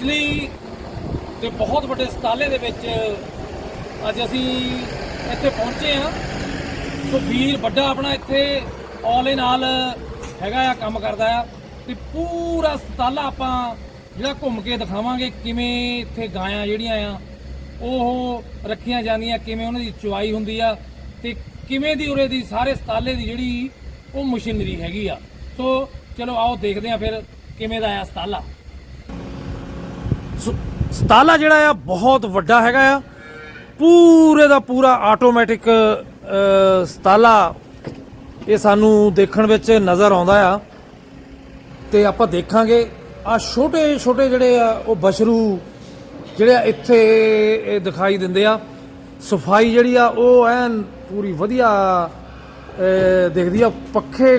ਬਿਜਲੀ ਦੇ ਬਹੁਤ ਵੱਡੇ ਸਤਾਲੇ ਦੇ ਵਿੱਚ ਅੱਜ ਅਸੀਂ ਇੱਥੇ ਪਹੁੰਚੇ ਹਾਂ। ਸੋ ਵੀਰ ਵੱਡਾ ਆਪਣਾ ਇੱਥੇ ਆਲ ਇਨ ਆਲ ਹੈਗਾ ਆ, ਕੰਮ ਕਰਦਾ ਆ। ਤੇ ਪੂਰਾ ਸਤਾਲਾ ਆਪਾਂ ਜਿਹੜਾ ਘੁੰਮ ਕੇ ਦਿਖਾਵਾਂਗੇ, ਕਿਵੇਂ ਇੱਥੇ ਗਾਇਆਂ ਜਿਹੜੀਆਂ ਆ, ਉਹ ਰੱਖੀਆਂ ਜਾਂਦੀਆਂ, ਕਿਵੇਂ ਉਹਨਾਂ ਦੀ ਚੁਆਈ ਹੁੰਦੀ ਆ ਤੇ ਕਿਵੇਂ ਦੀ ਉਰੇ ਦੀ ਸਾਰੇ ਸਤਾਲੇ ਦੀ ਜਿਹੜੀ ਉਹ ਮਸ਼ੀਨਰੀ ਹੈਗੀ ਆ। ਸੋ ਚਲੋ ਆਓ ਦੇਖਦੇ ਆ ਫਿਰ ਕਿਵੇਂ ਦਾ ਆ ਸਤਾਲਾ ਸਤਾਲਾ ਜਿਹੜਾ ਆ ਬਹੁਤ ਵੱਡਾ ਹੈਗਾ ਆ। ਪੂਰੇ ਦਾ ਪੂਰਾ ਆਟੋਮੈਟਿਕ ਸਤਾਲਾ ਇਹ ਸਾਨੂੰ ਦੇਖਣ ਵਿੱਚ ਨਜ਼ਰ ਆਉਂਦਾ ਆ। ਤੇ ਆਪਾਂ ਦੇਖਾਂਗੇ ਆ ਛੋਟੇ ਛੋਟੇ ਜਿਹੜੇ ਆ ਉਹ ਬਸ਼ਰੂ ਜਿਹੜੇ ਆ ਇੱਥੇ ਇਹ ਦਿਖਾਈ ਦਿੰਦੇ ਆ। ਸਫ਼ਾਈ ਜਿਹੜੀ ਆ ਉਹ ਐਨ ਪੂਰੀ ਵਧੀਆ ਅਹ, ਦਿਖਦੀ ਆ। ਪੱਖੇ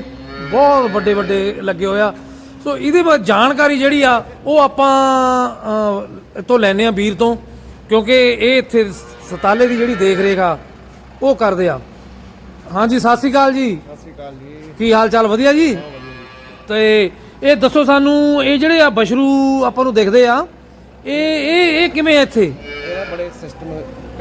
ਬਹੁਤ ਵੱਡੇ ਵੱਡੇ ਲੱਗੇ ਹੋਇਆ ਸੋ ਇਹਦੇ ਬਾਰੇ ਜਾਣਕਾਰੀ ਜਿਹੜੀ ਆ ਉਹ ਆਪਾਂ ਤੋਂ ਲੈਨੇ ਆ ਵੀਰ ਤੋਂ ਕਿਉਂਕਿ ਇਹ ਇੱਥੇ ਸਤਾਲੇ ਦੀ ਜਿਹੜੀ ਦੇਖ ਰੇਖ ਆ ਉਹ ਕਰਦੇ ਆ। ਹਾਂਜੀ ਸਤਿ ਸ਼੍ਰੀ ਅਕਾਲ ਜੀ। ਸਤਿ ਸ਼੍ਰੀ ਅਕਾਲ ਜੀ। ਕੀ ਹਾਲ ਚਾਲ ਵਧੀਆ ਜੀ। ਤੇ ਇਹ ਦੱਸੋ ਸਾਨੂੰ ਇਹ ਜਿਹੜੇ ਆ ਬਸ਼ਰੂ ਆਪਾਂ ਨੂੰ ਦਿਖਦੇ ਆ ਇਹ ਇਹ ਇਹ ਕਿਵੇਂ ਇੱਥੇ? ਇਹਦਾ ਬੜੇ ਸਿਸਟਮ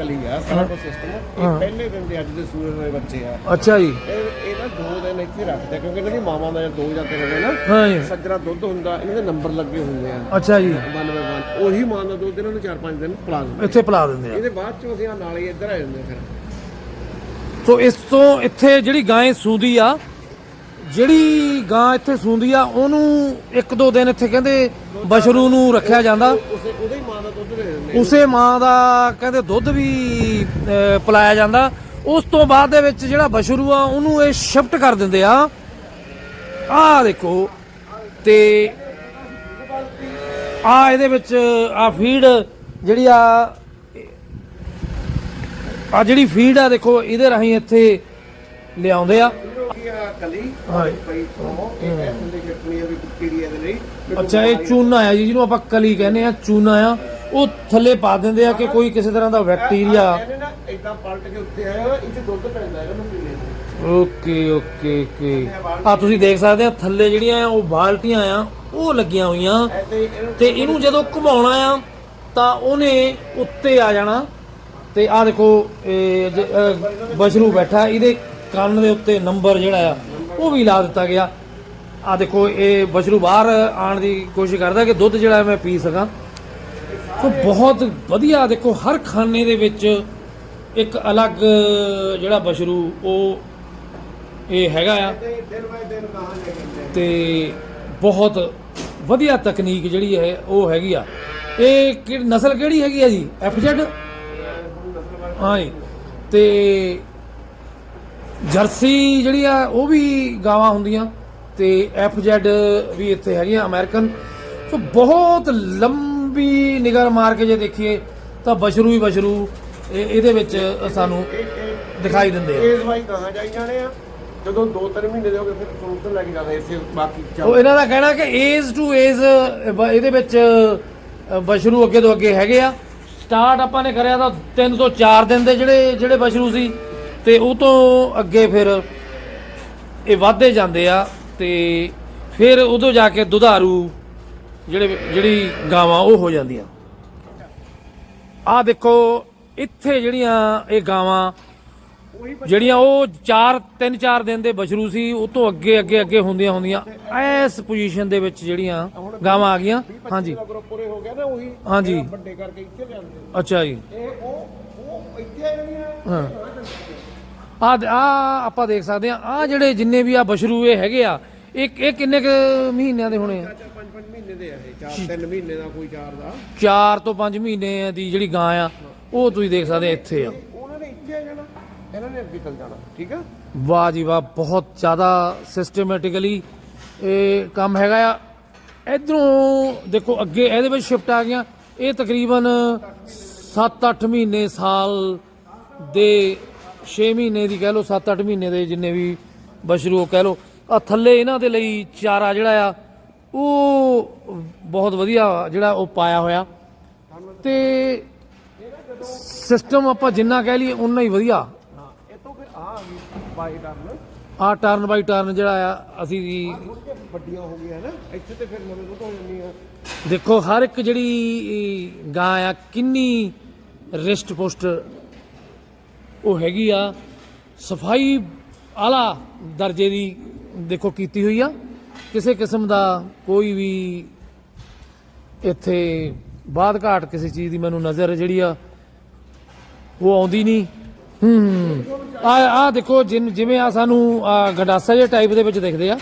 ਕਲੀ ਆ ਸਾਰਾ ਕੁਝ ਸਿਸਟਮ ਹਾਂ। ਇਹ ਪਹਿਲੇ ਦਿਨ ਦੇ ਅੱਜ ਦੇ ਸੂਰਜ ਹੋਏ ਬੱਚੇ ਆ। ਅੱਛਾ ਜੀ। ਇਹ ਇਹ ਨਾ ਦੋ ਦਿਨ ਇੱਥੇ ਰੱਖਦੇ ਆ, ਕਿਉਂਕਿ ਇਹਨਾਂ ਦੀ ਮਾਵਾਂ ਦਾ ਦੋ ਜਾਂ ਤਿੰਨ ਦਿਨ ਹਾਂ ਜੀ। ਸੱਜਰਾ ਦੁੱਧ ਹੁੰਦਾ ਇਹਨਾਂ ਦੇ ਨੰਬਰ ਲੱਗੇ ਹੁੰਦੇ ਆ। ਅੱਛਾ ਜੀ। 91 ਉਹੀ ਮਾਂ ਦਾ ਦੁੱਧ ਇਹਨਾਂ ਨੂੰ 4-5 ਦਿਨ ਪਿਲਾ ਦਿੰਦੇ ਇੱਥੇ ਪਿਲਾ ਦਿੰਦੇ ਆ। ਇਹਦੇ ਬਾਅਦ ਚੋਂ ਅਸੀਂ ਆ ਨਾਲੇ ਇੱਧਰ ਆ ਜਾਂਦੇ ਆ ਫਿਰ। ਸੋ ਇਸ ਤੋਂ ਇੱਥੇ ਜਿਹੜੀ ਗਾਂ ਸੂਦੀ ਆ ਜਿਹੜੀ ਗਾਂ ਇੱਥੇ ਸੂੰਦੀ ਆ ਉਹਨੂੰ ਇੱਕ ਦੋ ਦਿਨ ਇੱਥੇ ਕਹਿੰਦੇ ਬਸ਼ਰੂ ਨੂੰ ਰੱਖਿਆ ਜਾਂਦਾ। ਉਸੇ ਉਹਦੇ ਹੀ ਮਾਂ ਦਾ ਦੁੱਧ ਦੇ ਦਿੰਦੇ ਉਸੇ ਮਾਂ ਦਾ ਕਹਿੰਦੇ ਦੁੱਧ ਵੀ ਅਹ, ਪਿਲਾਇਆ ਜਾਂਦਾ। ਉਸ ਤੋਂ ਬਾਅਦ ਦੇ ਵਿੱਚ ਜਿਹੜਾ ਬਸ਼ਰੂ ਆ ਉਹਨੂੰ ਇਹ ਸ਼ਿਫਟ ਕਰ ਦਿੰਦੇ ਆ। ਆਹ ਦੇਖੋ ਤੇ ਆ ਇਹਦੇ ਵਿੱਚ ਆ ਫੀਡ ਜਿਹੜੀ ਆ ਆ ਜਿਹੜੀ ਫੀਡ ਆ ਦੇਖੋ ਇਹਦੇ ਰਾਹੀਂ ਇੱਥੇ ਲਿਆਉਂਦੇ ਆ। ਕਲੀ। ਪਈ ਤੋਂ ਇਹ ਐਸੇ ਵੀ ਲਈ। ਅੱਛਾ ਇਹ ਚੂਨਾ ਆ ਜੀ ਜਿਹਨੂੰ ਆਪਾਂ ਕਲੀ ਕਹਿੰਦੇ ਆ ਚੂਨਾ ਆ। ਉਹ ਥੱਲੇ ਪਾ ਦਿੰਦੇ ਆ ਕਿ ਕੋਈ ਕਿਸੇ ਤਰ੍ਹਾਂ ਦਾ ਬੈਕਟੀਰੀਆ ਇਹਨੇ ਨਾ ਇਦਾਂ ਪਲਟ ਕੇ ਉੱਤੇ ਆਇਆ ਇਹ 'ਚ ਦੁੱਧ ਪੈਂਦਾ ਹੈਗਾ ਨੂੰ ਪੀਣੇ ਨੂੰ। Okay okay okay. ਆ ਤੁਸੀਂ ਦੇਖ ਸਕਦੇ ਆ ਥੱਲੇ ਜਿਹੜੀਆਂ ਆ ਉਹ ਬਾਲਟੀਆਂ ਆ ਉਹ ਲੱਗੀਆਂ ਹੋਈਆਂ। ਤੇ ਇਹਨੂੰ ਜਦੋਂ ਘੁਮਾਉਣਾ ਆ ਤਾਂ ਉਹਨੇ ਉੱਤੇ ਆ ਜਾਣਾ। ਤੇ ਆ ਦੇਖੋ ਬਸ਼ਰੂ ਬੈਠਾ ਇਹਦੇ ਕੰਨ ਦੇ ਉੱਤੇ ਨੰਬਰ ਜਿਹੜਾ ਆ, ਉਹ ਵੀ ਲਾ ਦਿੱਤਾ ਗਿਆ। ਆ ਦੇਖੋ, ਇਹ ਬਸ਼ਰੂ ਬਾਹਰ ਆਉਣ ਦੀ ਕੋਸ਼ਿਸ਼ ਕਰਦਾ ਕਿ ਦੁੱਧ ਜਿਹੜਾ ਮੈਂ ਪੀ ਸਕਾਂ। ਸੋ ਬਹੁਤ ਵਧੀਆ ਦੇਖੋ, ਹਰ ਖਾਨੇ ਦੇ ਵਿੱਚ ਇੱਕ ਅਲੱਗ ਜਿਹੜਾ ਬਸ਼ਰੂ, ਉਹ ਇਹ ਹੈਗਾ ਆ। ਤੇ ਬਹੁਤ ਵਧੀਆ ਤਕਨੀਕ ਜਿਹੜੀ ਹੈ, ਉਹ ਹੈਗੀ ਆ। ਇਹ ਕਿ ਨਸਲ ਕਿਹੜੀ ਹੈਗੀ ਆ ਜੀ? ਐਫਜ਼ੈਡ ਹਾਂ ਜੀ। ਤੇ ਜਰਸੀ ਜਿਹੜੀ ਆ ਉਹ ਵੀ ਗਾਵਾਂ ਹੁੰਦੀਆਂ ਤੇ ਐਫਜ਼ੈਡ ਵੀ ਇੱਥੇ ਹੈਗੀਆਂ ਅਮਰੀਕਨ। ਸੋ ਬਹੁਤ ਲੰਬੀ ਨਿਗਰ ਮਾਰ ਕੇ ਜੇ ਦੇਖੀਏ ਤਾਂ ਬਸ਼ਰੂ ਹੀ ਬਸ਼ਰੂ ਇਹ- ਇਹਦੇ ਵਿੱਚ ਸਾਨੂੰ ਦਿਖਾਈ ਦਿੰਦੇ ਆ। ਇਸ ਵਾਈ ਕਹਾਂ ਜਾਈ ਜਾਣੇ ਆ। ਜਦੋਂ 2-3 ਮਹੀਨੇ ਦੇ ਹੋ ਗਏ ਫਿਰ ਤੁਹਾਨੂੰ ਲੈ ਕੇ ਜਾਂਦੇ ਇੱਥੇ ਬਾਕੀ ਉਹ ਇਹਨਾਂ ਦਾ ਕਹਿਣਾ ਕਿ ਏਜ ਟੂ ਏਜ ਇਹਦੇ ਵਿੱਚ ਬਸ਼ਰੂ ਅੱਗੇ ਤੋਂ ਅੱਗੇ ਹੈਗੇ ਆ। ਸਟਾਰਟ ਆਪਾਂ ਨੇ ਕਰਿਆ ਤਾਂ 3 ਤੋਂ 4 ਦਿਨ ਦੇ ਜਿਹੜੇ ਜਿਹੜੇ ਬਸ਼ਰੂ ਸੀ ਤੇ ਉਹ ਤੋਂ ਅੱਗੇ ਫਿਰ ਇਹ ਵਧਦੇ ਜਾਂਦੇ ਆ ਤੇ ਫਿਰ ਉਦੋਂ ਜਾ ਕੇ ਦੁਧਾਰੂ ਜਿਹੜੇ ਜਿਹੜੀ ਗਾਵਾਂ ਉਹ ਹੋ ਜਾਂਦੀਆਂ। ਆ ਦੇਖੋ ਇੱਥੇ ਜਿਹੜੀਆਂ ਇਹ ਗਾਵਾਂ ਜਿਹੜੀਆਂ ਉਹ 4 3 4 ਦਿਨ ਦੇ ਬਸ਼ਰੂ ਸੀ ਉਹ ਤੋਂ ਅੱਗੇ ਅੱਗੇ ਅੱਗੇ ਹੁੰਦੀਆਂ ਹੁੰਦੀਆਂ। ਇਸ ਪੋਜੀਸ਼ਨ ਦੇ ਵਿੱਚ ਜਿਹੜੀਆਂ ਗਾਵਾਂ ਆ ਗਈਆਂ। ਹਾਂਜੀ। ਗਰੁੱਪ ਪੂਰੇ ਹੋ ਗਿਆ ਨਾ ਉਹੀ ਹਾਂਜੀ। ਵੱਡੇ ਕਰਕੇ ਇੱਥੇ ਲਿਆਉਂਦੇ ਅੱਛਾ ਜੀ। ਇਹ ਉਹ ਉਹ ਇੱਥੇ ਆ ਜਿਹੜੀਆਂ ਹਾਂ। ਆ ਆ ਆਪਾਂ ਦੇਖ ਸਕਦੇ ਆ ਆ ਜਿਹੜੇ ਜਿੰਨੇ ਵੀ ਆ ਬਸ਼ਰੂ ਇਹ ਹੈਗੇ ਆ ਇਹ ਇਹ ਕਿੰਨੇ ਕੁ ਮਹੀਨਿਆਂ ਦੇ ਹੋਣੇ ਆ? 4-5 ਮਹੀਨੇ ਦੇ ਆ ਇਹ। 4-3 ਮਹੀਨੇ ਦਾ ਕੋਈ ਚਾਰ ਦਾ। 4 ਤੋਂ 5 ਮਹੀਨੇ ਦੀ ਜਿਹੜੀ ਗਾਂ ਆ ਉਹ ਤੁਸੀਂ ਦੇਖ ਸਕਦੇ ਆ ਇੱਥੇ ਆ। ਉਹਨਾਂ ਨੇ ਇੱਥੇ ਆ ਜਾਣਾ ਇਹਨਾਂ ਨੇ ਅੱਗੇ ਚੱਲ ਜਾਣਾ ਠੀਕ ਆ? ਵਾਹ ਜੀ ਵਾਹ ਬਹੁਤ ਜ਼ਿਆਦਾ ਸਿਸਟਮੈਟਿਕਲੀ ਇਹ ਕੰਮ ਹੈਗਾ ਆ। ਇਧਰੋਂ ਦੇਖੋ ਅੱਗੇ ਇਹਦੇ ਵਿੱਚ ਸ਼ਿਫਟ ਆ ਗਿਆ ਇਹ ਤਕਰੀਬਨ 7-8 ਮਹੀਨੇ ਸਾਲ ਦੇ 6 ਮਹੀਨੇ ਦੀ ਕਹਿ ਲਓ 7-8 ਮਹੀਨੇ ਦੇ ਜਿੰਨੇ ਵੀ ਬਸ਼ਰੂ ਕਹਿ ਲਓ ਆ ਥੱਲੇ ਇਹਨਾਂ ਦੇ ਲਈ ਚਾਰਾ ਜਿਹੜਾ ਆ, ਉਹ ਬਹੁਤ ਵਧੀਆ ਜਿਹੜਾ ਉਹ ਪਾਇਆ ਹੋਇਆ। ਤੇ ਸਿਸਟਮ ਆਪਾਂ ਜਿੰਨਾ ਕਹਿ ਲਈਏ ਉਨਾ ਹੀ ਵਧੀਆ। ਇਹ ਤੋਂ ਫਿਰ ਆ ਆ ਗਈ ਬਾਈ ਕਰਨ ਆ ਟਰਨ ਬਾਈ ਟਰਨ ਜਿਹੜਾ ਆ, ਅਸੀਂ ਵੱਡੀਆਂ ਹੋ ਗਈਆਂ ਨਾ ਇੱਥੇ ਤੇ ਫਿਰ ਨਵੇਂ ਦੁੱਧ ਹੋ ਜਾਂਦੀਆਂ ਦੇਖੋ, ਹਰ ਇੱਕ ਜਿਹੜੀ ਗਾਂ ਆ, ਕਿੰਨੀ ਰਿਸ਼ਟ ਪੁਸ਼ਟ ਉਹ ਹੈਗੀ ਆ, ਸਫ਼ਾਈ ਆਲਾ ਦਰਜੇ ਦੀ ਦੇਖੋ ਕੀਤੀ ਹੋਈ ਆ। ਕਿਸੇ ਕਿਸਮ ਦਾ ਕੋਈ ਵੀ ਇੱਥੇ ਬਾਦ ਘਾਟ ਕਿਸੇ ਚੀਜ਼ ਦੀ ਮੈਨੂੰ ਨਜ਼ਰ ਜਿਹੜੀ ਆ, ਉਹ ਆਉਂਦੀ ਨਹੀਂ। ਹੂੰ ਆ ਆ ਦੇਖੋ, ਜਿਨ- ਜਿਵੇਂ ਆ ਸਾਨੂੰ ਆਹ ਗੰਡਾਸਾ ਜਿਹੇ ਟਾਈਪ ਦੇ ਵਿੱਚ ਦਿਖਦੇ ਆ।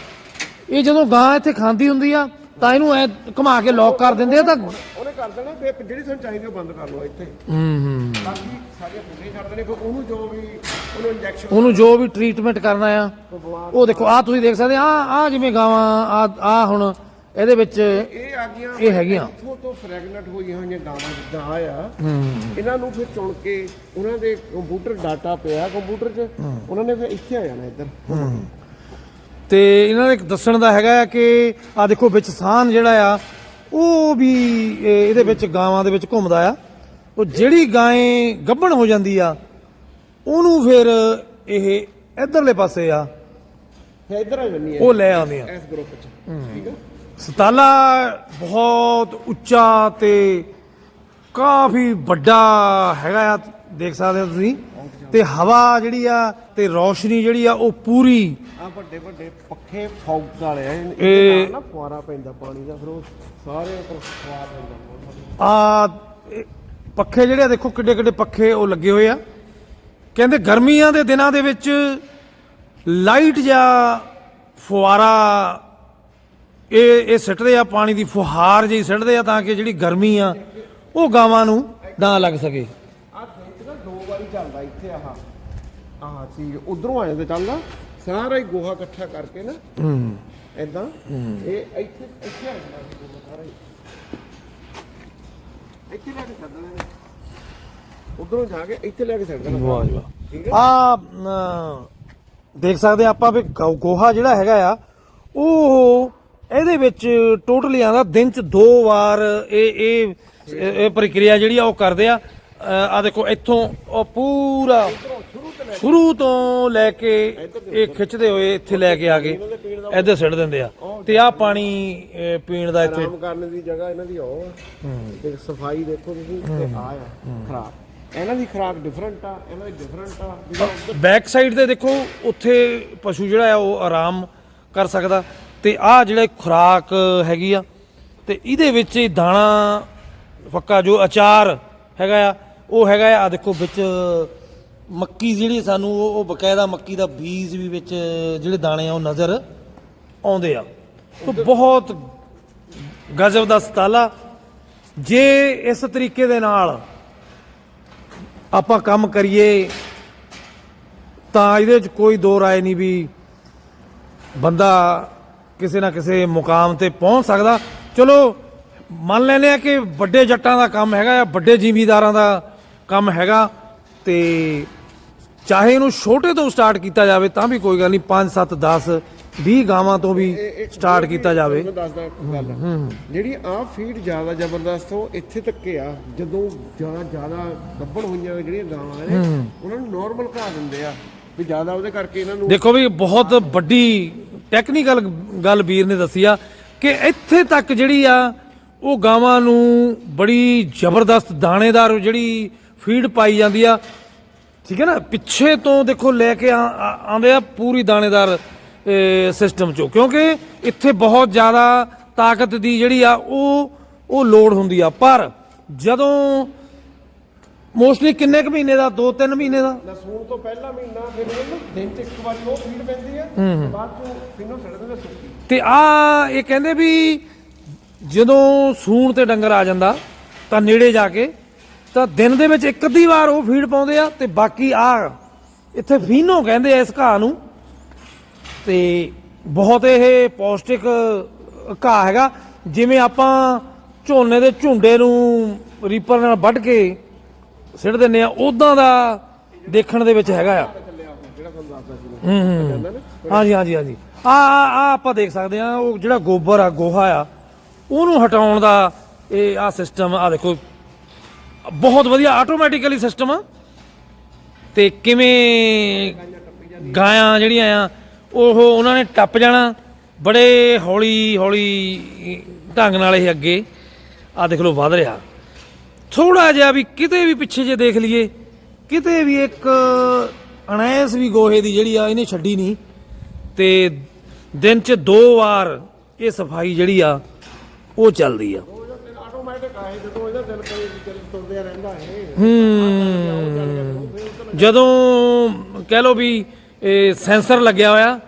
ਇਹ ਜਦੋਂ ਗਾਂ ਇੱਥੇ ਖਾਂਦੀ ਹੁੰਦੀ ਆ, ਤਾਂ ਇਹਨੂੰ ਐ ਘੁਮਾ ਕੇ ਲੌਕ ਕਰ ਦਿੰਦੇ ਆ, ਤਾਂ ਕਰ ਦੇਣਾ ਫਿਰ ਜਿਹੜੀ ਸਾਨੂੰ ਚਾਹੀਦੀ ਉਹ ਬੰਦ ਕਰ ਲਓ ਇੱਥੇ। ਹੂੰ ਹੂੰ। ਬਾਕੀ ਸਾਰੀਆਂ ਫੁੱਟੇ ਛੱਡ ਦੇਣੇ ਫਿਰ ਉਹਨੂੰ ਜੋ ਵੀ ਉਹਨੂੰ ਇੰਜੈਕਸ਼ਨ ਉਹਨੂੰ ਜੋ ਵੀ ਟ੍ਰੀਟਮੈਂਟ ਕਰਨਾ ਆ ਉਹ ਦੇਖੋ ਆ ਤੁਸੀਂ ਦੇਖ ਸਕਦੇ ਆ ਆ ਜਿਵੇਂ ਗਾਵਾਂ ਆ ਆ ਹੁਣ ਇਹਦੇ ਵਿੱਚ ਇਹ ਆ ਗਈਆਂ ਇਹ ਹੈਗੀਆਂ। ਇੱਥੋਂ ਤੋਂ ਫ੍ਰੈਗਨੈਂਟ ਹੋਈਆਂ ਹੋਈਆਂ ਗਾਵਾਂ ਜਿੱਦਾਂ ਆ ਇਹਨਾਂ ਨੂੰ ਫਿਰ ਚੁਣ ਕੇ ਉਹਨਾਂ ਦੇ ਕੰਪਿਊਟਰ ਡਾਟਾ ਪਿਆ ਕੰਪਿਊਟਰ 'ਚ ਉਹਨਾਂ ਨੇ ਫਿਰ ਇੱਥੇ ਆ ਜਾਣਾ ਇੱਧਰ। ਤੇ ਇਹਨਾਂ ਦੇ ਦੱਸਣ ਦਾ ਹੈਗਾ ਕਿ ਆ ਦੇਖੋ ਵਿੱਚ ਸਾਨ ਜਿਹੜਾ ਆ ਉਹ ਵੀ ਇਹ- ਇਹਦੇ ਵਿੱਚ ਗਾਵਾਂ ਦੇ ਵਿੱਚ ਘੁੰਮਦਾ ਆ। ਉਹ ਜਿਹੜੀ ਗਾਂ ਗੱਭਣ ਹੋ ਜਾਂਦੀ ਆ ਉਹਨੂੰ ਫਿਰ ਇਹ ਇਧਰਲੇ ਪਾਸੇ ਆ ਇੱਧਰ ਆ ਜੰਨੀ ਉਹ ਲੈ ਆਉਂਦੇ ਆ। ਇਸ ਗਰੁੱਪ 'ਚ। ਠੀਕ ਆ? ਸਤਾਲਾ ਬਹੁਤ ਉੱਚਾ ਤੇ ਕਾਫੀ ਵੱਡਾ ਹੈਗਾ ਆ ਦੇਖ ਸਕਦੇ ਹੋ ਤੁਸੀਂ। ਤੇ ਹਵਾ ਜਿਹੜੀ ਆ ਤੇ ਰੌਸ਼ਨੀ ਜਿਹੜੀ ਆ ਉਹ ਪੂਰੀ। ਆ ਵੱਡੇ ਵੱਡੇ ਪੱਖੇ ਫੌਗ ਵਾਲੇ ਆ ਇਹ- ਨਾ ਫੁਆਰਾ ਪੈਂਦਾ ਪਾਣੀ ਦਾ ਫਿਰ ਉਹ ਸਾਰੇ ਉੱਪਰ ਫੁਆਰ ਪੈਂਦਾ। ਆ ਪੱਖੇ ਜਿਹੜੇ ਆ ਦੇਖੋ ਕਿੱਡੇ ਕਿੱਡੇ ਪੱਖੇ ਉਹ ਲੱਗੇ ਹੋਏ ਆ। ਕਹਿੰਦੇ ਗਰਮੀਆਂ ਦੇ ਦਿਨਾਂ ਦੇ ਵਿੱਚ ਲਾਈਟ ਜਾਂ ਫੁਆਰਾ ਇਹ ਇਹ ਸਿੱਟਦੇ ਆ ਪਾਣੀ ਦੀ ਫੁਹਾਰ ਜਿਹੀ ਸਿੱਟਦੇ ਆ ਤਾਂ ਕਿ ਜਿਹੜੀ ਗਰਮੀ ਆ ਉਹ ਗਾਵਾਂ ਨੂੰ ਨਾ ਲੱਗ ਸਕੇ। ਚੱਲਦਾ ਇੱਥੇ ਆਹ। ਆਹ ਚੀਜ਼ ਉਧਰੋਂ ਆ ਜਾਂਦਾ ਚੱਲਦਾ ਸਾਰਾ ਹੀ ਗੋਹਾ ਇਕੱਠਾ ਕਰਕੇ ਨਾ ਹੂੰ। ਐਦਾਂ ਇਹ ਇੱਥੇ ਇੱਥੇ ਆ ਜਾਂਦਾ ਸੀ ਗੋਹਾ ਸਾਰਾ ਹੀ। ਇੱਥੇ ਲੈ ਕੇ ਛੱਡ ਦੇਣਾ। ਉਧਰੋਂ ਜਾ ਕੇ ਇੱਥੇ ਲੈ ਕੇ ਛੱਡ ਦੇਣਾ। ਵਾਹ ਜੀ ਆ ਦੇਖ ਸਕਦੇ ਆਪਾਂ ਵੀ ਗੋ- ਗੋਹਾ ਜਿਹੜਾ ਹੈਗਾ ਆ ਉਹ ਇਹਦੇ ਵਿੱਚ ਟੋਟਲੀ ਆਂਦਾ ਦਿਨ ਚ ਦੋ ਵਾਰ ਇਹ ਇਹ ਇਹ ਪ੍ਰਕਿਰਿਆ ਜਿਹੜੀ ਆ ਉਹ ਕਰਦੇ ਆ। ਆ ਦੇਖੋ ਇੱਥੋਂ ਉਹ ਪੂਰਾ ਸ਼ੁਰੂ ਤੋਂ ਲੈ ਕੇ ਇਹ ਖਿੱਚਦੇ ਹੋਏ ਇੱਥੇ ਲੈ ਕੇ ਆ ਕੇ ਇੱਧਰ ਸਿੱਟ ਦਿੰਦੇ ਆ। ਤੇ ਆ ਪਾਣੀ ਪੀਣ ਦਾ ਇੱਥੇ। ਆਰਾਮ ਕਰਨ ਦੀ ਜਗ੍ਹਾ ਇਹਨਾਂ ਦੀ ਉਹ ਆ। ਤੇ ਸਫ਼ਾਈ ਦੇਖੋ ਤੁਸੀਂ ਤੇ ਆ ਆ ਖਰਾਕ ਇਹਨਾਂ ਦੀ ਖਰਾਕ ਡਿਫਰੈਂਟ ਆ ਇਹਨਾਂ ਦੀ ਡਿਫਰੈਂਟ ਆ। ਜਿਹੜਾ ਉੱਧਰ ਬੈਕ ਸਾਈਡ ਤੇ ਦੇਖੋ ਉੱਥੇ ਪਸ਼ੂ ਜਿਹੜਾ ਆ ਉਹ ਆਰਾਮ ਕਰ ਸਕਦਾ। ਤੇ ਆਹ ਜਿਹੜਾ ਖੁਰਾਕ ਹੈਗੀ ਆ ਤੇ ਇਹਦੇ ਵਿੱਚ ਦਾਣਾ ਫੱਕਾ ਜੋ ਅਚਾਰ ਹੈਗਾ ਆ ਉਹ ਹੈਗਾ ਆ ਆਹ ਦੇਖੋ ਵਿੱਚ ਮੱਕੀ ਜਿਹੜੀ ਸਾਨੂੰ ਉਹ ਉਹ ਬਕਾਇਦਾ ਮੱਕੀ ਦਾ ਬੀਜ ਵੀ ਵਿੱਚ ਜਿਹੜੇ ਦਾਣੇ ਆ ਉਹ ਨਜ਼ਰ ਆਉਂਦੇ ਆ। ਉਹ ਬਹੁਤ ਗਜ਼ਬ ਦਾ ਸਤਾਲਾ। ਜੇ ਇਸ ਤਰੀਕੇ ਦੇ ਨਾਲ ਆਪਾਂ ਕੰਮ ਕਰੀਏ, ਤਾਂ ਇਹਦੇ 'ਚ ਕੋਈ ਦੋ ਰਾਏ ਨਹੀਂ ਵੀ ਬੰਦਾ ਕਿਸੇ ਨਾ ਕਿਸੇ ਮੁਕਾਮ ਤੇ ਪਹੁੰਚ ਸਕਦਾ। ਚਲੋ, ਮੰਨ ਲੈਨੇ ਆ ਕਿ ਵੱਡੇ ਜੱਟਾਂ ਦਾ ਕੰਮ ਹੈਗਾ ਆ, ਵੱਡੇ ਜ਼ਿਮੀਂਦਾਰਾਂ ਦਾ ਕੰਮ ਹੈਗਾ ਤੇ ਚਾਹੇ ਇਹਨੂੰ ਛੋਟੇ ਤੋਂ ਸਟਾਰਟ ਕੀਤਾ ਜਾਵੇ ਤਾਂ ਵੀ ਕੋਈ ਗੱਲ ਨਹੀਂ 5 7 10 20 ਗਾਵਾਂ ਤੋਂ ਵੀ ਸਟਾਰਟ ਕੀਤਾ ਜਾਵੇ। ਮੈਂ ਦੱਸਦਾ ਇੱਕ ਗੱਲ। ਜਿਹੜੀ ਆ ਫੀਡ ਜ਼ਿਆਦਾ ਜ਼ਬਰਦਸਤ ਉਹ ਇੱਥੇ ਤੱਕ ਆ ਜਦੋਂ ਜ਼ਿਆਦਾ ਜ਼ਿਆਦਾ ਗੱਭਣ ਹੋਈਆਂ ਜਿਹੜੀਆਂ ਗਾਵਾਂ ਨੇ ਉਹਨਾਂ ਨੂੰ ਨਾਰਮਲ ਘਾ ਦਿੰਦੇ ਆ। ਵੀ ਜ਼ਿਆਦਾ ਉਹਦੇ ਕਰਕੇ ਇਹਨਾਂ ਨੂੰ ਦੇਖੋ ਵੀ ਬਹੁਤ ਵੱਡੀ ਟੈਕਨੀਕਲ ਗੱਲ ਵੀਰ ਨੇ ਦੱਸੀ ਆ ਕਿ ਇੱਥੇ ਤੱਕ ਜਿਹੜੀ ਆ ਉਹ ਗਾਵਾਂ ਨੂੰ ਬੜੀ ਜ਼ਬਰਦਸਤ ਦਾਣੇਦਾਰ ਜਿਹੜੀ ਫੀਡ ਪਾਈ ਜਾਂਦੀ ਆ। ਠੀਕ ਹੈ ਨਾ? ਪਿੱਛੇ ਤੋਂ ਦੇਖੋ ਲੈ ਕੇ ਆਉਂਦੇ ਆ ਪੂਰੀ ਦਾਣੇਦਾਰ ਸਿਸਟਮ ਚੋਂ। ਕਿਉਂਕਿ ਇੱਥੇ ਬਹੁਤ ਜ਼ਿਆਦਾ ਤਾਕਤ ਦੀ ਜਿਹੜੀ ਆ ਉਹ ਉਹ ਲੋਡ ਹੁੰਦੀ ਆ। ਪਰ ਜਦੋਂ ਮੋਸਟਲੀ ਕਿੰਨੇ ਕੁ ਮਹੀਨੇ ਦਾ? 2-3 ਮਹੀਨੇ ਦਾ? ਲਸੂਣ ਤੋਂ ਪਹਿਲਾ ਮਹੀਨਾ ਫਿਰ ਉਹਨੂੰ ਦਿਨ ਚ ਇੱਕ ਵਾਰੀ ਉਹ ਫੀਡ ਪੈਂਦੀ ਆ। ਬਾਅਦ ਚੋਂ ਫਿਨੋ ਛੱਡ ਦਿੰਦੇ ਸੁੱਕੀ। ਤੇ ਆ ਇਹ ਕਹਿੰਦੇ ਵੀ ਜਦੋਂ ਸੂਣ ਤੇ ਡੰਗਰ ਆ ਜਾਂਦਾ ਤਾਂ ਨੇੜੇ ਜਾ ਕੇ ਤਾਂ ਦਿਨ ਦੇ ਵਿੱਚ ਇੱਕ ਅੱਧੀ ਵਾਰ ਉਹ ਫੀਡ ਪਾਉਂਦੇ ਆ ਤੇ ਬਾਕੀ ਆ ਇੱਥੇ ਫੀਨੋ ਕਹਿੰਦੇ ਆ ਇਸ ਘਾਹ ਨੂੰ। ਤੇ ਬਹੁਤ ਇਹ ਪੌਸ਼ਟਿਕ ਘਾਹ ਹੈਗਾ। ਜਿਵੇਂ ਆਪਾਂ ਝੋਨੇ ਦੇ ਝੁੰਡੇ ਨੂੰ ਰੀਪਰ ਨਾਲ ਵੱਢ ਕੇ ਸਿੱਟ ਦਿੰਨੇ ਆ ਉਦਾਂ ਦਾ ਦੇਖਣ ਦੇ ਵਿੱਚ ਹੈਗਾ ਆ। ਹੂੰ ਹਾਂਜੀ ਹਾਂਜੀ ਹਾਂਜੀ। ਆ ਆ ਆਪਾਂ ਦੇਖ ਸਕਦੇ ਆ, ਉਹ ਜਿਹੜਾ ਗੋਬਰ ਆ, ਗੋਹਾ ਆ, ਉਹਨੂੰ ਹਟਾਉਣ ਦਾ ਇਹ ਆ ਸਿਸਟਮ ਆ ਦੇਖੋ। ਬਹੁਤ ਵਧੀਆ ਆਟੋਮੈਟਿਕਲੀ ਸਿਸਟਮ ਆ। ਤੇ ਕਿਵੇਂ ਗਾਇਆਂ ਜਿਹੜੀਆਂ ਆ, ਉਹ ਉਹਨਾਂ ਨੇ ਟੱਪ ਜਾਣਾ, ਬੜੇ ਹੌਲੀ ਹੌਲੀ ਢੰਗ ਨਾਲ ਇਹ ਅੱਗੇ ਆ ਦੇਖ ਲਓ ਵਧ ਰਿਹਾ। ਥੋੜਾ ਜਿਹਾ ਵੀ ਕਿਤੇ ਵੀ ਪਿੱਛੇ ਜੇ ਦੇਖ ਲਈਏ, ਕਿਤੇ ਵੀ ਇੱਕ ਅਣੈਸ ਵੀ ਗੋਹੇ ਦੀ ਜਿਹੜੀ ਆ, ਇਹਨੇ ਛੱਡੀ ਨਹੀਂ। ਤੇ ਦਿਨ 'ਚ ਦੋ ਵਾਰ ਇਹ ਸਫ਼ਾਈ ਜਿਹੜੀ ਆ, ਉਹ ਚੱਲਦੀ ਆ। ਆਟੋਮੈਟਿਕ ਜਦੋਂ ਇਹਦਾ ਦਿਲ ਕਰੇ ਚੱਲ ਤੁਰਦਿਆ ਰਹਿੰਦਾ ਹੈ ਹੂੰ। ਜਦੋਂ ਕਹਿ ਲਓ ਵੀ ਇਹ ਸੈਂਸਰ ਲੱਗਿਆ ਹੋਇਆ,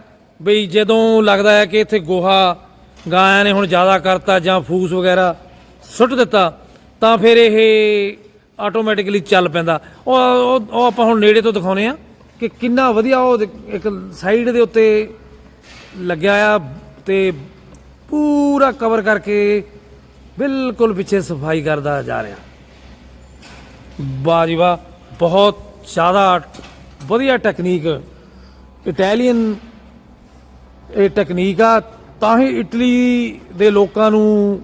ਬਈ ਜਦੋਂ ਲੱਗਦਾ ਹੈ ਕਿ ਇੱਥੇ ਗੋਹਾ ਗਾਇਆਂ ਨੇ ਹੁਣ ਜ਼ਿਆਦਾ ਕਰਤਾ ਜਾਂ ਫੂਸ ਵਗੈਰਾ ਸੁੱਟ ਦਿੱਤਾ, ਤਾਂ ਫਿਰ ਇਹ ਆਟੋਮੈਟਿਕਲੀ ਚੱਲ ਪੈਂਦਾ। ਉਹ, ਉਹ- ਆਪਾਂ ਹੁਣ ਨੇੜੇ ਤੋਂ ਦਿਖਾਉਨੇ ਆ ਕਿ ਕਿੰਨਾ ਵਧੀਆ ਉਹ ਇੱਕ ਸਾਈਡ ਦੇ ਉੱਤੇ ਲੱਗਿਆ ਆ ਤੇ ਪੂਰਾ ਕਵਰ ਕਰਕੇ ਬਿਲਕੁਲ ਪਿੱਛੇ ਸਫ਼ਾਈ ਕਰਦਾ ਜਾ ਰਿਹਾ। ਬਾਜੀਵਾ ਬਹੁਤ ਜ਼ਿਆਦਾ ਵਧੀਆ ਟੈਕਨੀਕ ਇਟਾਲੀਅਨ ਇਹ ਟੈਕਨੀਕ ਆ, ਤਾਂ ਹੀ ਇਟਲੀ ਦੇ ਲੋਕਾਂ ਨੂੰ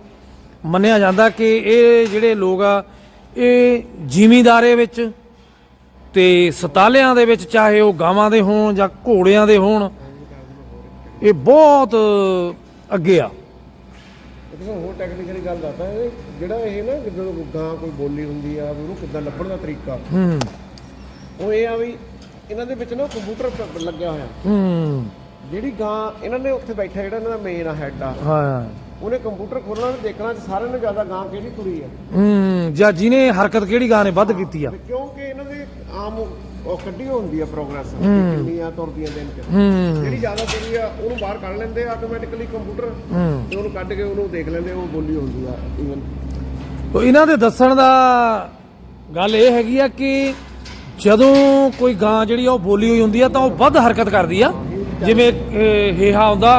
ਮੰਨਿਆ ਜਾਂਦਾ ਕਿ ਇਹ ਜਿਹੜੇ ਲੋਕ ਆ, ਇਹ ਜ਼ਿਮੀਦਾਰੇ ਵਿੱਚ ਤੇ ਸਤਾਲਿਆਂ ਦੇ ਵਿੱਚ ਚਾਹੇ ਉਹ ਗਾਵਾਂ ਦੇ ਹੋਣ ਜਾਂ ਘੋੜਿਆਂ ਦੇ ਹੋਣ, ਇਹ ਬਹੁਤ ਅੱਗੇ ਆ। ਇੱਕ ਹੋਰ ਟੈਕਨੀਕਲੀ ਗੱਲ ਦੱਸਦਾ ਇਹ ਜਿਹੜਾ ਇਹ ਨਾ ਜਦੋਂ ਗਾਂ ਕੋਈ ਬੋਲੀ ਹੁੰਦੀ ਆ ਵੀ ਉਹਨੂੰ ਕਿੱਦਾਂ ਲੱਭਣ ਦਾ ਤਰੀਕਾ। ਹੂੰ। ਉਹ ਇਹ ਆ ਵੀ ਇਹਨਾਂ ਦੇ ਵਿੱਚ ਨਾ ਕੰਪਿਊਟਰ ਲੱਗਿਆ ਹੋਇਆ। ਹੂੰ। ਜਿਹੜੀ ਗਾਂ ਇਹਨਾਂ ਨੇ ਉੱਥੇ ਬੈਠਾ ਜਿਹੜਾ ਇਹਨਾਂ ਦਾ ਮੇਨ ਆ ਹੈਡ ਆ। ਹਾਂ। ਉਹਨੇ ਕੰਪਿਊਟਰ ਖੋਲਣਾ ਤੇ ਦੇਖਣਾ ਕਿ ਸਾਰਿਆਂ ਨਾਲੋਂ ਜ਼ਿਆਦਾ ਗਾਂ ਕਿਹੜੀ ਤੁਰੀ ਆ। ਹੂੰ। ਜਾਂ ਜਿਹਨੇ ਹਰਕਤ ਕਿਹੜੀ ਗਾਂ ਨੇ ਵੱਧ ਕੀਤੀ ਆ? ਕਿਉਂਕਿ ਇਹਨਾਂ ਦੇ ਆਮ ਉਹ ਕੱਢੀ ਹੁੰਦੀ ਆ ਪ੍ਰੋਗਰੈਸ ਕਿੰਨੀਆਂ ਤੁਰਦੀਆਂ ਦਿਨ ਚ। ਜਿਹੜੀ ਜ਼ਿਆਦਾ ਤੁਰੀ ਆ ਉਹਨੂੰ ਬਾਹਰ ਕੱਢ ਲੈਂਦੇ ਆਟੋਮੈਟਿਕਲੀ ਕੰਪਿਊਟਰ ਤੇ ਉਹਨੂੰ ਕੱਢ ਕੇ ਉਹਨੂੰ ਦੇਖ ਲੈਂਦੇ ਉਹ ਬੋਲੀ ਹੁੰਦੀ ਆ ਇਵਨ ਤੋ ਇਹਨਾਂ ਦੇ ਦੱਸਣ ਦਾ ਗੱਲ ਇਹ ਹੈਗੀ ਆ ਕਿ ਜਦੋਂ ਕੋਈ ਗਾਂ ਜਿਹੜੀ ਆ ਉਹ ਬੋਲੀ ਹੋਈ ਹੁੰਦੀ ਆ ਤਾਂ ਉਹ ਵੱਧ ਹਰਕਤ ਕਰਦੀ ਆ। ਜਿਵੇਂ ਹੇਹਾ ਹੁੰਦਾ